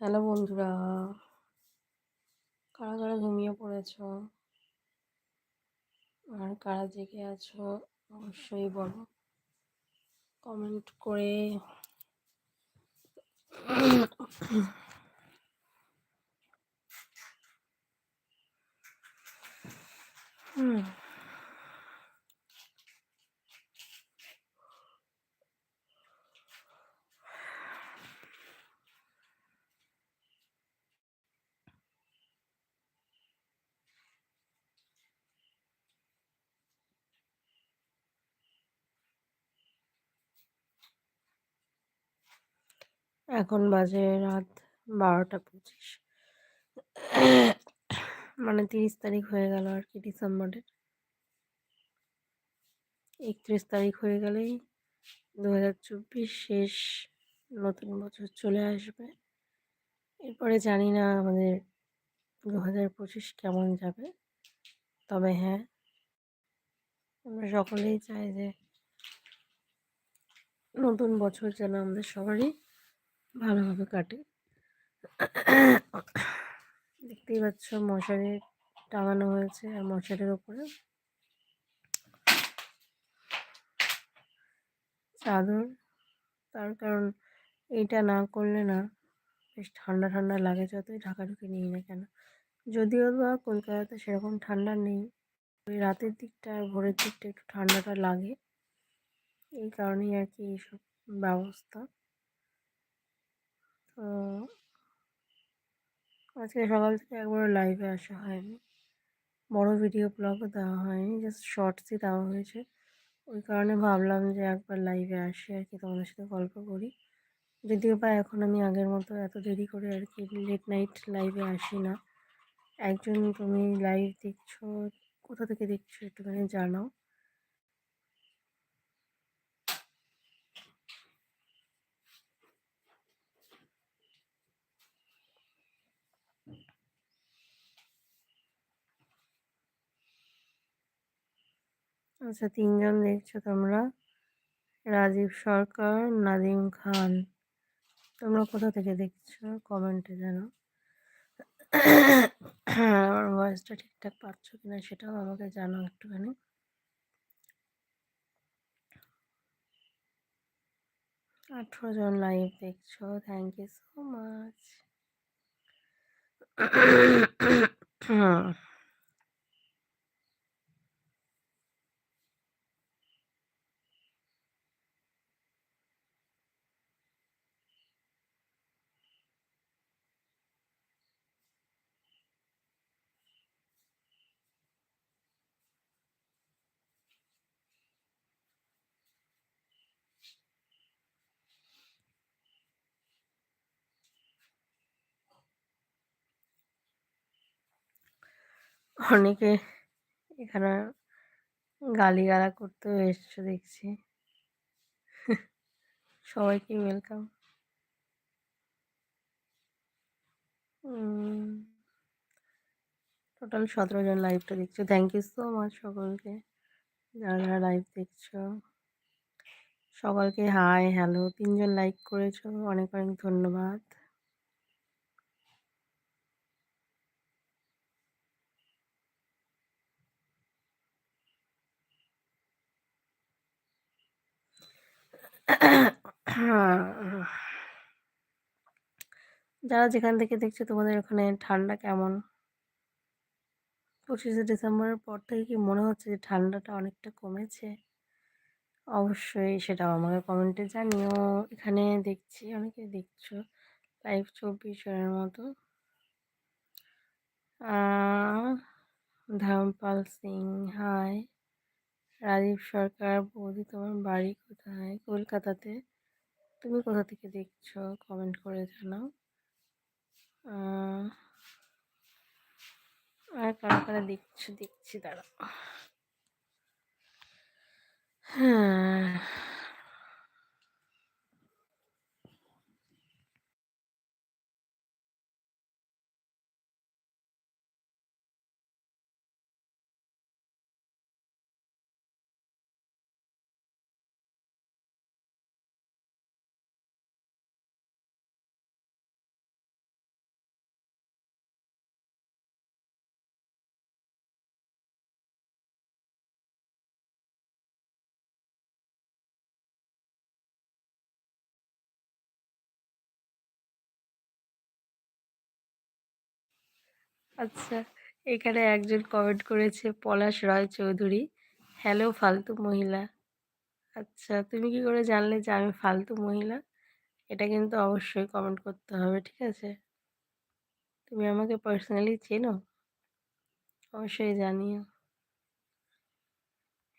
Hello বন্ধুরা, কারা কারা ঘুমিয়ে পড়েছ? আর কারা জেগে আছো? অবশ্যই বলো। কমেন্ট করে হুম। এখন বাজে রাত বারোটা পঁচিশ। মানে তিরিশ তারিখ হয়ে গেল আর কি ডিসেম্বরের একত্রিশ তারিখ হয়ে গেলেই দু হাজার চব্বিশ শেষ, নতুন বছর চলে আসবে। এরপরে জানি না আমাদের দু হাজার পঁচিশ কেমন যাবে, তবে হ্যাঁ আমরা সকলেই চাই যে নতুন বছর যেন আমাদের সবারই ভালোভাবে কাটে। দেখতেই পাচ্ছ মশারি টাঙানো হয়েছে আর মশারির ওপরে চাদর। তার কারণ এইটা না করলে না বেশ ঠান্ডা ঠান্ডা লাগে যতই ঢাকাঢুকি নিই না কেন। যদিও বা কলকাতাতে সেরকম ঠান্ডা নেই ওই রাতের দিকটা আর ভোরের দিকটা একটু ঠান্ডাটা লাগে। এই কারণেই আর কি এইসব ব্যবস্থা। তো আজকে সকাল থেকে একবার লাইভে আসা হয়নি। বড় ভিডিও ব্লগও দেওয়া হয়নি জাস্ট শর্টসই দেওয়া হয়েছে। ওই কারণে ভাবলাম যে একবার লাইভে আসি আর কি, তোমাদের সাথে গল্প করি। যদিও বা এখন আমি আগের মতো এত দেরি করে আর কি লেট নাইট লাইভে আসি না। একজন তুমি লাইভ দেখছ, কোথা থেকে দেখছ একটুখানি জানাও। আচ্ছা তিনজন দেখছ তোমরা? রাজীব সরকার, নাদিম খান। তোমরা কোথা থেকে দেখছ? কমেন্টে জানো আমার ভয়েসটা ঠিকঠাক পাচ্ছ কিনা সেটাও আমাকে জানো একটুখানি। আঠেরো জন লাইভ দেখছ থ্যাংক ইউ সো মাচ অনেকে এখানে গালিগালা করতেও এসছো দেখছি। সবাইকে ওয়েলকাম টোটাল সতেরো জন লাইভটা দেখছ। থ্যাংক ইউ সো মাচ সকলকে। যারা যারা লাইভ দেখছ। সকলকে হাই হ্যালো তিনজন লাইক করেছ। অনেক অনেক ধন্যবাদ। যারা যেখান থেকে দেখছ তোমাদের ওখানে ঠান্ডা কেমন? পঁচিশে ডিসেম্বরের পর থেকে কি মনে হচ্ছে যে ঠান্ডাটা অনেকটা কমেছে? অবশ্যই সেটাও আমাকে কমেন্টে জানিও। এখানে দেখছি, অনেকে দেখছ লাইভ চব্বিশ জনের মতো। ধর্মপাল সিং হাই রাজীব সরকার, বৌদি তোমার বাড়ি কোথায়? কলকাতাতে। তুমি কোথা থেকে দেখছ? কমেন্ট করে জানাও। আর কারা কারা দেখছ? দেখছি, দাঁড়াও। হ্যাঁ। আচ্ছা এখানে একজন কমেন্ট করেছে, পলাশ রয় চৌধুরী হ্যালো ফালতু মহিলা। আচ্ছা তুমি কি করে জানলে যে আমি ফালতু মহিলা? এটা কিন্তু অবশ্যই কমেন্ট করতে হবে, ঠিক আছে? তুমি আমাকে পার্সোনালি চেনো? অবশ্যই জানিও।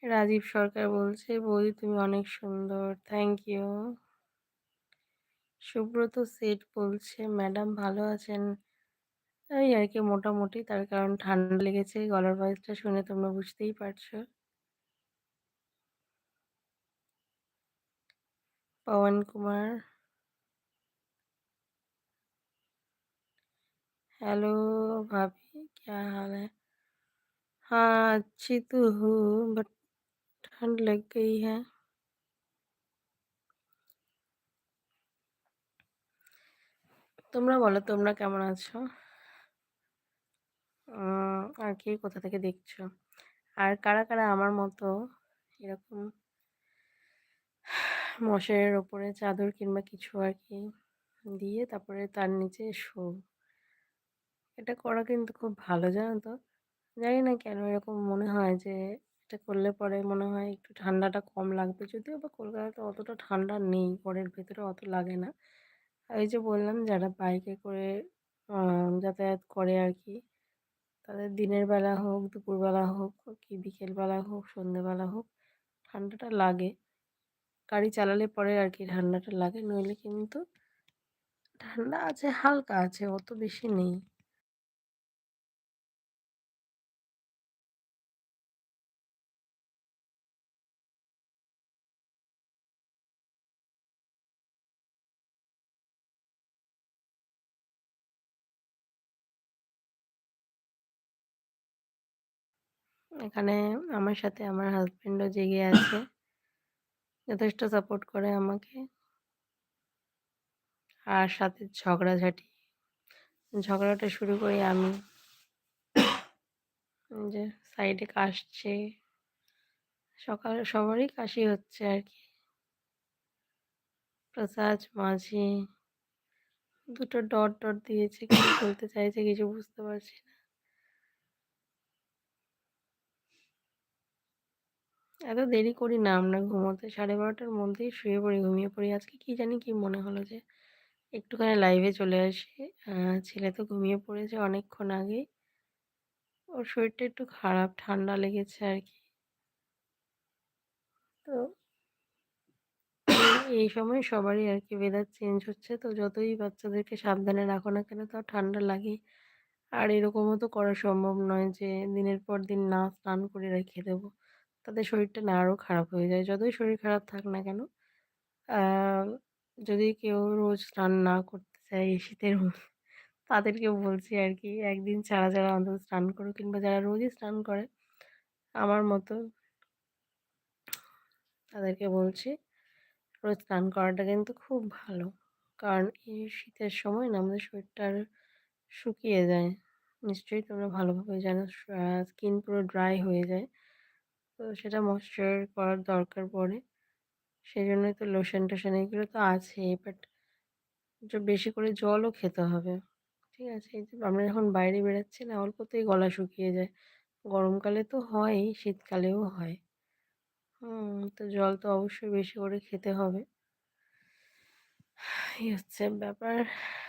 রাজীব সরকার বলছে, বৌদি, তুমি অনেক সুন্দর থ্যাংক ইউ সুব্রত সেট বলছে ম্যাডাম ভালো আছেন? এই আর কি মোটামুটি তার কারণ ঠান্ডা লেগেছে গলার ভয়েসটা শুনে তোমরা বুঝতেই পারছো पवन कुमार हेलो भाभी क्या हाल है हाँ अच्छी तो हूँ बट ठंड लग गई है তোমরা বলো তোমরা কেমন আছো উম, আর কি কোথা থেকে দেখছ? আর কারা কারা আমার মতো এরকম মশারের ওপরে চাদর কিংবা কিছু আর কি দিয়ে তারপরে তার নিচে শো। এটা করা কিন্তু খুব ভালো, জানো তো? জানি না কেন এরকম মনে হয় যে এটা করলে পরে মনে হয় একটু ঠান্ডাটা কম লাগবে। যদিও বা কলকাতাতে অতটা ঠান্ডা নেই, ঘরের ভেতরে অত লাগে না। এই যে বললাম, যারা বাইকে করে যাতায়াত করে আর কি তাদের দিনের বেলা হোক দুপুরবেলা হোক, কি বিকেলবেলা হোক সন্ধেবেলা হোক, ঠান্ডাটা লাগে। গাড়ি চালালে পরে আর কি ঠান্ডাটা লাগে, নইলে কিন্তু ঠান্ডা আছে, হালকা আছে, অত বেশি নেই। এখানে আমার সাথে আমার হাজবেন্ডও জেগে আছে। যথেষ্ট সাপোর্ট করে আমাকে। আর সাথে ঝগড়াঝাটি। ঝগড়াটা শুরু করি আমি। যে সাইডে কাশছে। সকাল, সবারই কাশি হচ্ছে আর কি। প্রসাদ, মাঝি, দুটো ডট ডট দিয়েছে। কি বলতে চাইছে, কিছু বুঝতে পারছি না। এত দেরি করি না আমরা ঘুমোতে। সাড়ে বারোটার মধ্যেই শুয়ে পড়ি, ঘুমিয়ে পড়ি। আজকে কি জানি কি মনে হলো যে, একটুখানি লাইভে চলে আসি। ছেলে তো ঘুমিয়ে পড়েছে অনেকক্ষণ আগেই ওর শরীরটা একটু খারাপ, ঠান্ডা লেগেছে আর কি। তো এই এই সময় সবারই আর কি ওয়েদার চেঞ্জ হচ্ছে। তো যতই বাচ্চাদেরকে সাবধানে রাখো না কেন, তাও ঠান্ডা লাগে। আর এরকমও তো করা সম্ভব নয় যে, দিনের পর দিন না স্নান করে রেখে দেবো। তাদের শরীরটা না আরও খারাপ হয়ে যায়। যতই শরীর খারাপ থাক না কেন যদি কেউ রোজ স্নান না করতে চায় এই শীতের তাদেরকে বলছি আর কি, একদিন ছাড়া ছাড়া অন্তত স্নান করো। কিংবা যারা রোজই স্নান করে, আমার মতো তাদেরকে বলছি, রোজ স্নান করাটা কিন্তু খুব ভালো। কারণ এই শীতের সময় না আমাদের শরীরটা আর শুকিয়ে যায়। নিশ্চয়ই তোমরা ভালোভাবে জানো স্কিন পুরো ড্রাই হয়ে যায়। তো সেটা ময়শ্চার করার দরকার পড়ে। সেই জন্যই তো লোশন টোশন এগুলো তো আছেই বাট বেশি করে জলও খেতে হবে। ঠিক আছে, এই যে আমরা যখন বাইরে বেরোচ্ছি না, অল্পতেই গলা শুকিয়ে যায়। গরমকালে তো হয়ই শীতকালেও হয়। হুম, তো জল তো অবশ্যই বেশি করে খেতে হবে। এই হচ্ছে ব্যাপার।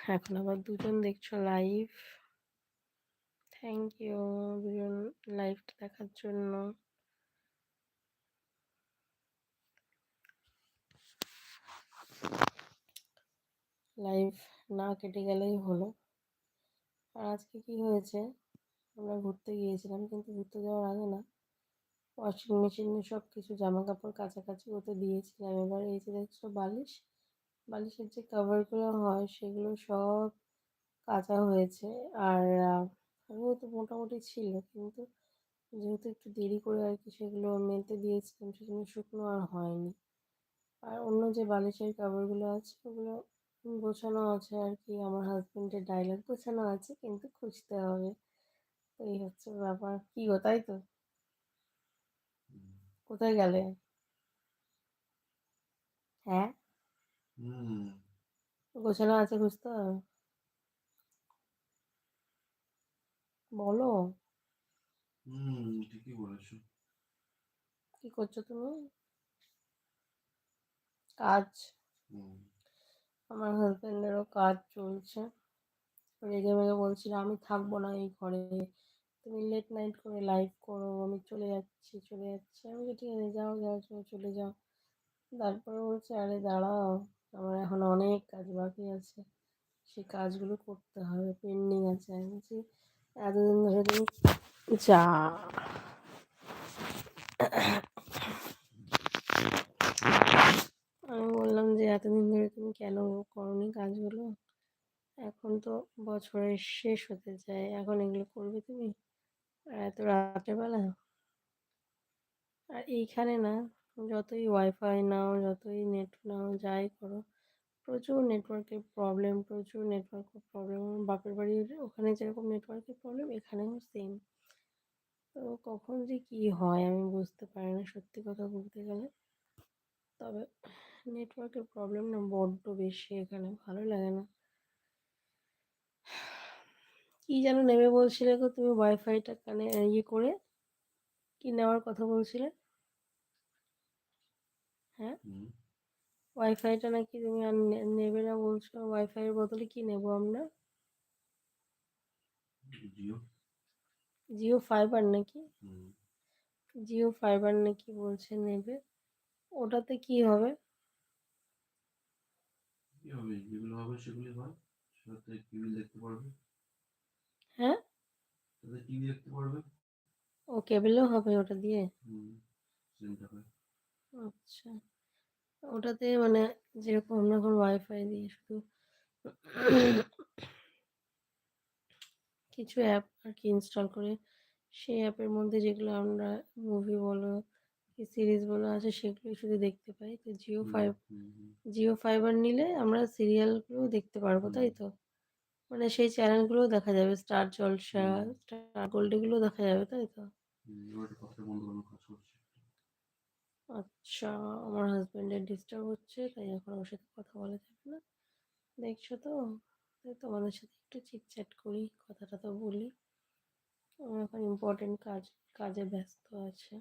এখন আবার দুজন দেখছ লাইভ থ্যাংক ইউ দুজন লাইভটা দেখার জন্য। লাইভ না কেটে গেলেই হলো। আর আজকে কি হয়েছে? আমরা ঘুরতে গিয়েছিলাম কিন্তু ঘুরতে যাওয়ার আগে না ওয়াশিং মেশিনে সব কিছু জামা কাপড় কাছাকাছি ওতে দিয়েছিলাম। এবার এই যে দেখছ বালিশ, বালিশের যে কভারগুলো হয় সেগুলো সব কাচা হয়েছে। আর আমিও তো মোটামুটি ছিল কিন্তু যেহেতু একটু দেরি করে আর কি সেগুলো মেলতে দিয়েছিলাম সেজন্য শুকনো আর হয়নি। আর অন্য যে বালিশের কাপড়গুলো আছে ওগুলো গোছানো আছে আর কি আমার হাজবেন্ডের ডায়লগ গোছানো আছে কিন্তু খুঁজতে হবে। তো এই হচ্ছে ব্যাপার। কি গো তাই তো? কোথায় গেলে? হ্যাঁ? গোছানো আছে খুঁজতে হবে। বলো। হুম ঠিকই বলেছ। কি করছ তুমি? কাজ? হুম। আমার হাজবেন্ডেরও কাজ চলছে। রেগে মেগে বলছিল, আমি থাকব না এই ঘরে। তুমি লেট নাইট করে লাইভ করো, আমি চলে যাচ্ছি চলে যাচ্ছি। আমি ঠিক আছে, যাও যাও চলে যাও। তারপরে বলছে, আরে দাঁড়াও, আমার এখন অনেক কাজ বাকি আছে। সেই কাজগুলো করতে হবে পেন্ডিং আছে। আমি বলছি, এতদিন ধরে তুমি যা আমি বললাম যে এতদিন ধরে তুমি কেন করনি কাজগুলো? এখন তো বছরের শেষ হতে চায়, এখন এগুলো করবে তুমি? আর এত বেলা আর এইখানে না, যতই ওয়াইফাই নাও, যতই নেট নাও, যাই করো, প্রচুর নেটওয়ার্কের প্রবলেম প্রচুর নেটওয়ার্কের প্রবলেম বাপের বাড়ির ওখানে যেরকম নেটওয়ার্কের প্রবলেম এখানেও সেম তো কখন যে কী হয় আমি বুঝতে পারি না, সত্যি কথা বলতে গেলে। তবে নেটওয়ার্কের প্রবলেম না বড্ড বেশি এখানে ভালো লাগে না। কি যেন নেবে বলছিলে গো তুমি ওয়াইফাইটা কানে ইয়ে করে? কি নেওয়ার কথা বলছিলে? হ্যাঁ? ওয়াইফাইটা নাকি তুমি আর নেবে না বলছো? ওয়াইফাইয়ের বদলে কি নেব আমরা? জিও। জিও ফাইবার নাকি? জিও ফাইবার নাকি বলছে নেবে। ওটাতে কি হবে? হবে? যেগুলো হবে সেগুলি হয়। সাথে টিভি দেখতে পারবে। হ্যাঁ? সাথে টিভি দেখতে পারবে। ও কেবেলও হবে ওটা দিয়ে? হুম আচ্ছা। ওটাতে মানে যেরকম আমরা এখন ওয়াইফাই দিয়ে শুধু কিছু অ্যাপ আর কি ইনস্টল করে সেই অ্যাপের মধ্যে যেগুলো আমরা মুভি বলো কি সিরিজ বলো আছে সেগুলো শুধু দেখতে পাই। তো জিও ফাইভ জিও ফাইবার নিলে আমরা সিরিয়ালগুলোও দেখতে পারব তাই তো? মানে সেই চ্যানেলগুলোও দেখা যাবে স্টার জলসা স্টার গোল্ড এগুলোও দেখা যাবে তাই তো? আচ্ছা আমার হাজবেন্ডের ডিস্টার্ব হচ্ছে তাই এখন ওর সাথে কথা বলা যাবে না। দেখছ তো? তাই তোমাদের সাথে একটু চিটচ্যাট করি কথাটা তো বলি। আমার এখন ইম্পর্টেন্ট কাজ কাজে ব্যস্ত আছে।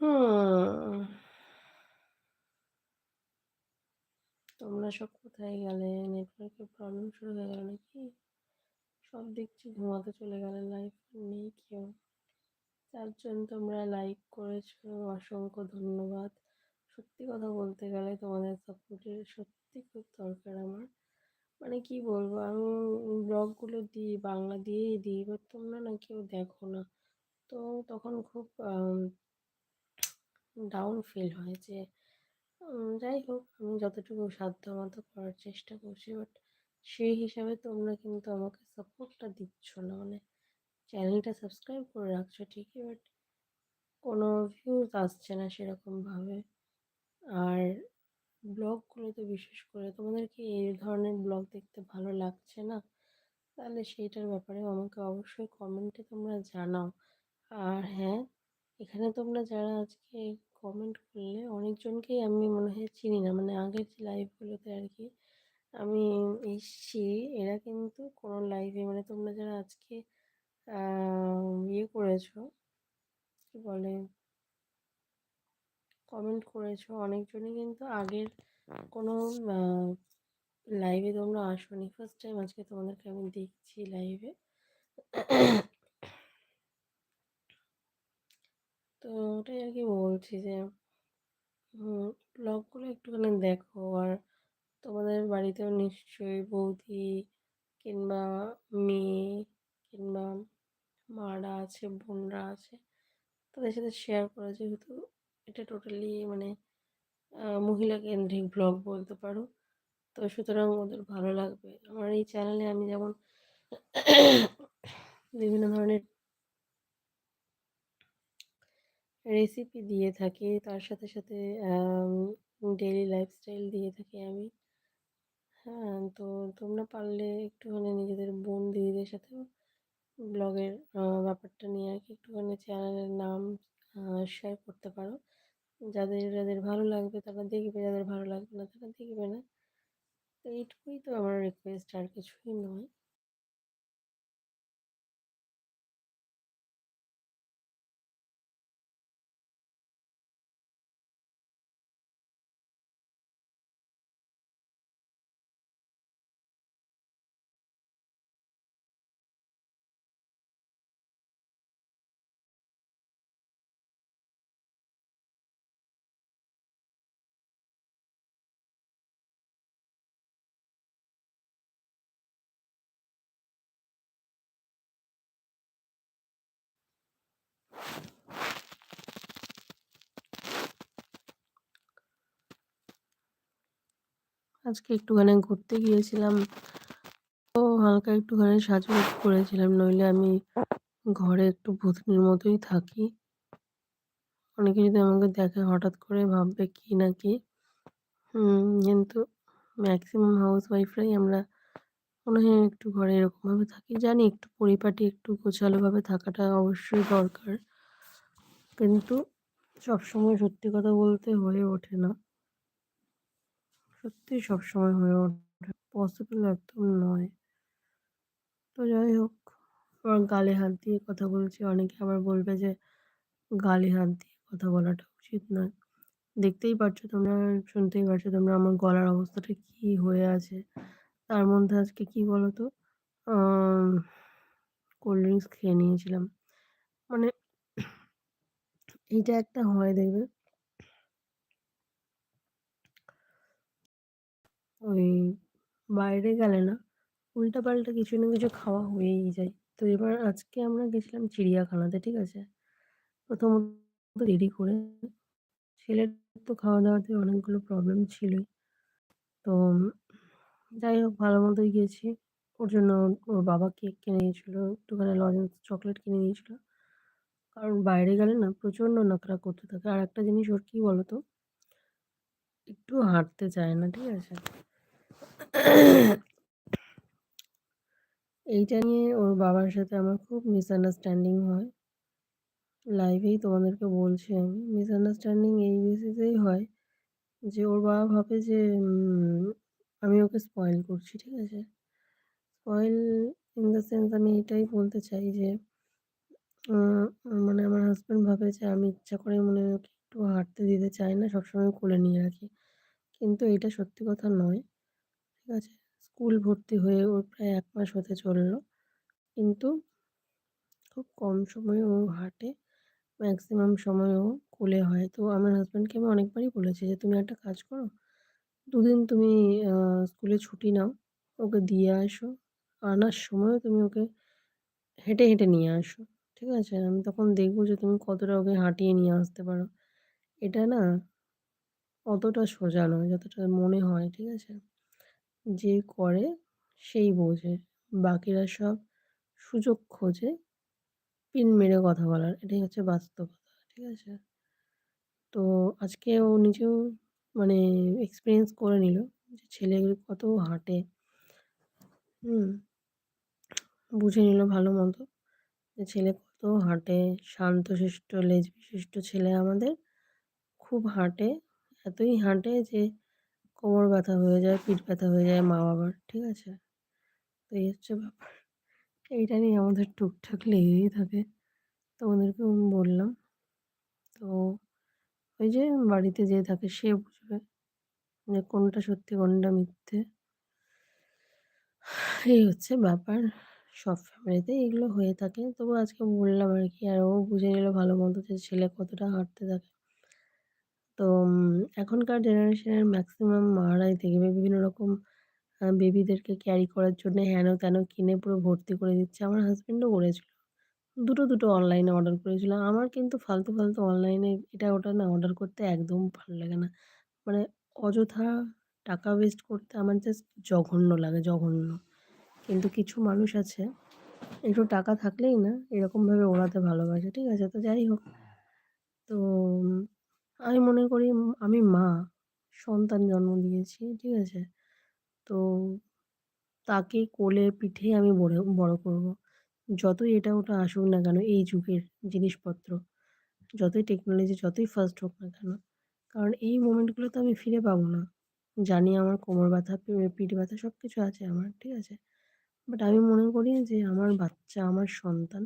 হুম। তোমরা সব কোথায় গেলে? নেটওয়ার্কের প্রবলেম শুরু হয়ে গেল নাকি? সব দেখছি ঘুমাতে চলে গেলে লাইফ নেই কেউ। চারজন তোমরা লাইক করেছ, অসংখ্য ধন্যবাদ। সত্যি কথা বলতে গেলে তোমাদের সাপোর্টের সত্যি খুব দরকার আমার। মানে কি বলব, আমি ব্লগগুলো দিই, বাংলা দিয়েই দিই বাট তোমরা না কেউ দেখো না। তো তখন খুব ডাউন ফিল হয় যে যাই হোক, আমি যতটুকু সাধ্য মতো করার চেষ্টা করছি বাট সেই হিসাবে তোমরা কিন্তু আমাকে সাপোর্টটা দিচ্ছ না। মানে চ্যানেলটা সাবস্ক্রাইব করে রাখছো ঠিকই বাট কোনো ভিউজ আসছে না সেরকমভাবে। আর ব্লগগুলোতে বিশেষ করে তোমাদেরকে এই ধরনের ব্লগ দেখতে ভালো লাগছে না? তাহলে সেইটার ব্যাপারে আমাকে অবশ্যই কমেন্টে তোমরা জানাও। আর হ্যাঁ এখানে তোমরা যারা আজকে কমেন্ট করলে অনেকজনকেই আমি মনে হয় চিনি না। মানে আগের যে লাইভগুলোতে আর কি আমি এসছি, এরা কিন্তু কোনো লাইভে মানে তোমরা যারা আজকে ইয়ে করেছ, কি বলে? কমেন্ট করেছ, অনেকজনই কিন্তু আগের কোনো লাইভে তোমরা আসোনি। ফার্স্ট টাইম আজকে তোমাদেরকে আমি দেখছি লাইভে তো ওটাই আর কি বলছি যে ব্লগগুলো একটুখানি দেখো। আর তোমাদের বাড়িতেও নিশ্চয়ই বৌদি কিংবা মেয়ে কিংবা মারা আছে, বোনরা আছে, তাদের সাথে শেয়ার করা। যেহেতু এটা টোটালি মানে মহিলা কেন্দ্রিক ব্লগ বলতে পারো। তো সুতরাং ওদের ভালো লাগবে। আমার এই চ্যানেলে আমি যেমন বিভিন্ন ধরনের রেসিপি দিয়ে থাকি। তার সাথে সাথে ডেইলি লাইফস্টাইল দিয়ে থাকি আমি। হ্যাঁ তো তোমরা পারলে একটুখানি নিজেদের বোন দিদিদের সাথেও ব্লগের ব্যাপারটা নিয়ে আর কি একটুখানি চ্যানেলের নাম শেয়ার করতে পারো। যাদের যাদের ভালো লাগবে তারা দেখবে, যাদের ভালো লাগবে না তারা দেখবে না। তো এইটুকুই তো আমার রিকোয়েস্ট আর কিছুই নয়। আজকে একটুখানি ঘুরতে গিয়েছিলাম। তো হালকা একটুখানি সাজগোজ করেছিলাম। নইলে আমি ঘরে একটু ভূতনির মতোই থাকি। অনেকে যদি আমাকে দেখে হঠাৎ করে ভাববে কি না কি। কিন্তু ম্যাক্সিমাম হাউস ওয়াইফরাই আমরা মনে হয় একটু ঘরে এরকমভাবে থাকি। জানি একটু পরিপাটি, একটু গোছালোভাবে থাকাটা অবশ্যই দরকার। কিন্তু সবসময় সত্যি কথা বলতে হয়ে ওঠে না। সত্যিই সবসময় হয়ে ওঠে পসিবল একদম নয়। তো যাই হোক, আবার গালে হাত দিয়ে কথা বলছি। অনেকে আবার বলবে যে গালে হাত দিয়ে কথা বলাটা উচিত নয়। দেখতেই পারছ তোমরা, শুনতেই পারছ তোমরা আমার গলার অবস্থাটা কি হয়ে আছে। তার মধ্যে আজকে কি বলতো? আম কোল্ড ড্রিঙ্কস খেয়ে নিয়েছিলাম। মানে এইটা একটা হয় দেখবে ওই বাইরে গেলে না উল্টাপাল্টা কিছু না কিছু খাওয়া হয়েই যায়। তো এবার আজকে আমরা গেছিলাম চিড়িয়াখানাতে, ঠিক আছে? প্রথমত দেরি করে ছেলের তো খাওয়া-দাওয়াতে অনেকগুলো প্রবলেম ছিলই। তো যাই হোক ভালো মতোই গেছি। ওর জন্য ওর বাবা কেক কিনে দিয়েছিল, একটুখানি লজেন্স চকলেট কিনে দিয়েছিল। কারণ বাইরে গেলে না প্রচণ্ড নখরা করতে থাকে। আর একটা জিনিস ওর কি বলতো? একটু হাঁটতে চায় না, ঠিক আছে? এইটা নিয়ে ওর বাবার সাথে আমার খুব মিসআন্ডারস্ট্যান্ডিং হয়। লাইভেই তোমাদেরকে বলছি আমি। মিসআন্ডারস্ট্যান্ডিং এই বেসিসেই হয় যে ওর বাবা ভাবে যে আমি ওকে স্পয়েল করছি, ঠিক আছে? স্পয়েল ইন দ্য সেন্স আমি এটাই বলতে চাই যে মানে আমার হাজব্যান্ড ভাবে যে আমি ইচ্ছা করে মনে ওকে একটু হাঁটতে দিতে চাই না, সবসময় কোলে নিয়ে রাখি। কিন্তু এটা সত্যি কথা নয়, ঠিক আছে? স্কুল ভর্তি হয়ে ওর প্রায় এক মাস হতে চলল। কিন্তু খুব কম সময়ে ও হাঁটে। ম্যাক্সিমাম সময় ও কোলে হয়। তো আমার হাজব্যান্ডকে আমি অনেকবারই বলেছি যে, "তুমি একটা কাজ করো, দুদিন তুমি স্কুলে ছুটি নাও, ওকে দিয়ে আসো। আনার সময়ও তুমি ওকে হেঁটে, হেঁটে নিয়ে আসো। ঠিক আছে? আমি তখন দেখব যে তুমি কতটা ওকে হাঁটিয়ে নিয়ে আসতে পারো।" এটা না অতটা সোজা নয় যতটা মনে হয়, ঠিক আছে? যে করে সেই বোঝে। বাকিরা সব সুযোগ খোঁজে পিন মেরে কথা বলার। এটাই হচ্ছে বাস্তবতা। ঠিক আছে? তো আজকে ও নিজেও মানে এক্সপিরিয়েন্স করে নিল যে ছেলেগুলো কত হাঁটে। হুম? বুঝে নিল ভালো মতো যে ছেলে কত হাঁটে, শান্তশিষ্ট লেজবিশিষ্ট ছেলে আমাদের। খুব হাঁটে, এতই হাঁটে যে কোমর ব্যথা হয়ে যায়, পিঠ ব্যথা হয়ে যায় মা-বাবার। ঠিক আছে? তো এই হচ্ছে ব্যাপার। এইটা নিয়ে আমাদের টুকটাক লেগেই থাকে। তোমাদেরকেও আমি বললাম। তো ওই যে বাড়িতে যে থাকে সে বুঝবে যে কোনটা সত্যি কোনটা মিথ্যে। এই হচ্ছে ব্যাপার। সব ফ্যামিলিতেই এগুলো হয়ে থাকে। তবু আজকে বললাম আর কি আর ও বুঝে নিল ভালো মতো যে ছেলে কতটা হাঁটতে থাকে। তো এখনকার জেনারেশনের ম্যাক্সিমাম মারাই দেখবে বিভিন্ন রকম বেবিদেরকে ক্যারি করার জন্য হেন-তেন কিনে পুরো ভর্তি করে দিচ্ছে। আমার হাজব্যান্ডও করেছিল। দুটো, দুটো অনলাইনে অর্ডার করেছিল। আমার কিন্তু ফালতু, ফালতু অনলাইনে এটা ওটা না অর্ডার করতে একদম ভালো লাগে না। মানে অযথা টাকা ওয়েস্ট করতে আমার জাস্ট জঘন্য লাগে, জঘন্য। কিন্তু কিছু মানুষ আছে একটু টাকা থাকলেই না এরকমভাবে ওড়াতে ভালোবাসে। ঠিক আছে? তো যাই হোক। তো আমি মনে করি আমি মা, সন্তান জন্ম দিয়েছি। ঠিক আছে? তো তাকে কোলে পিঠে আমি বড় বড় করব। যতই এটা ওটা আসুক না কেন এই যুগের জিনিসপত্র, যতই টেকনোলজি যতই ফাস্ট হোক না কেন। কারণ এই মোমেন্টগুলো তো আমি ফিরে পাবো না। জানি আমার কোমর ব্যথা পিঠ ব্যথা সব কিছু আছে আমার ঠিক আছে বাট আমি মনে করি যে আমার বাচ্চা আমার সন্তান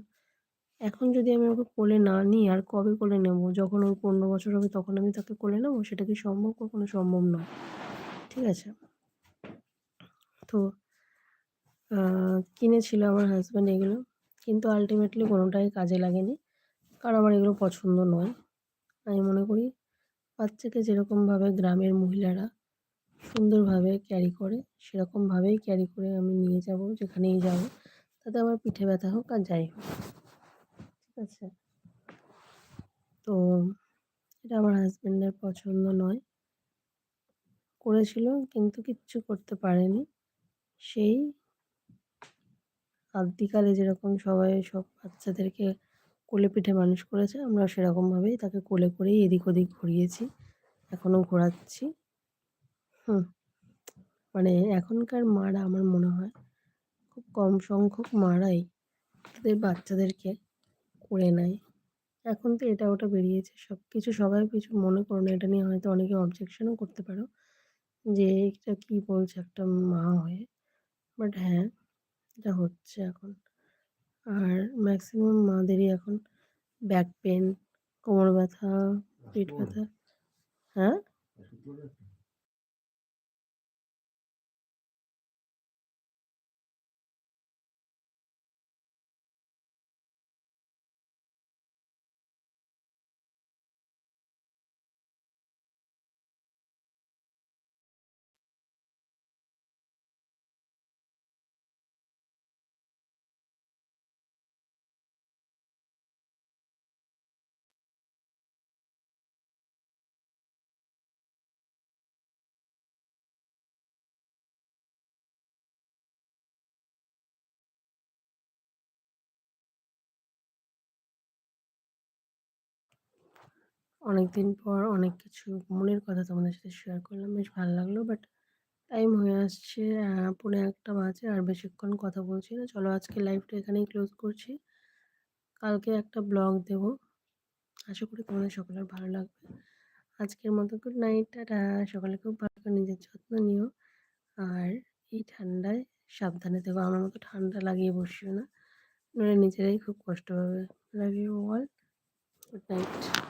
এখন যদি আমি ওকে কোলে না নিই, আর কবে কোলে নেব? যখন ওর পনেরো বছর হবে, তখন আমি তাকে কোলে নেব? সেটা কি সম্ভব? কখনো সম্ভব নয়। ঠিক আছে? তো কিনেছিল আমার হাজব্যান্ড এগুলো। কিন্তু আলটিমেটলি কোনোটাই কাজে লাগেনি। কারণ আমার এগুলো পছন্দ নয়। আমি মনে করি, বাচ্চাকে যেরকমভাবে গ্রামের মহিলারা সুন্দরভাবে ক্যারি করে, সেরকমভাবেই ক্যারি করে আমি নিয়ে যাব, যেখানেই যাব। তাতে আমার পিঠে ব্যথা হোক আর যাই হোক। ঠিক আছে তো এটা আমার হাজব্যান্ডের পছন্দ নয়। করেছিল কিন্তু কিচ্ছু করতে পারেনি। সেই আদ্যিকালে যেরকম সবাই সব বাচ্চাদেরকে কোলে পিঠে মানুষ করেছে, আমরা সেরকমভাবেই তাকে কোলে করেই এদিক ওদিক ঘুরিয়েছি। এখনও ঘোরাচ্ছি। হুম। মানে এখনকার মারা আমার মনে হয় খুব কম সংখ্যক মারাই তাদের বাচ্চাদেরকে করে নেয় এখন তো এটা ওটা বেরিয়েছে সব কিছু সবাই কিছু মনে করো না এটা নিয়ে হয়তো অনেকে অবজেকশনও করতে পারো যে এটা কী বলছে একটা মা হয়ে। বাট হ্যাঁ এটা হচ্ছে এখন। আর ম্যাক্সিমাম মাদেরই এখন ব্যাক পেন কোমর ব্যথা পেট ব্যথা। হ্যাঁ? অনেকদিন পর অনেক কিছু মনের কথা তোমাদের সাথে শেয়ার করলাম, বেশ ভালো লাগল। বাট টাইম হয়ে আসছে পৌনে একটা বাজে আর বেশিক্ষণ কথা বলছি না। চলো আজকে লাইভটা এখানেই ক্লোজ করছি। কালকে একটা ব্লগ দেবো। আশা করি তোমাদের সকলের ভালো লাগবে। আজকের মতো গুড নাইট সকালে খুব ভালো নিজের যত্ন নিও। আর এই ঠান্ডায় সাবধানে থেকো, আমার মতো ঠান্ডা লাগিয়ে বসিও না। নিজেরাই খুব কষ্ট হবে love you all good night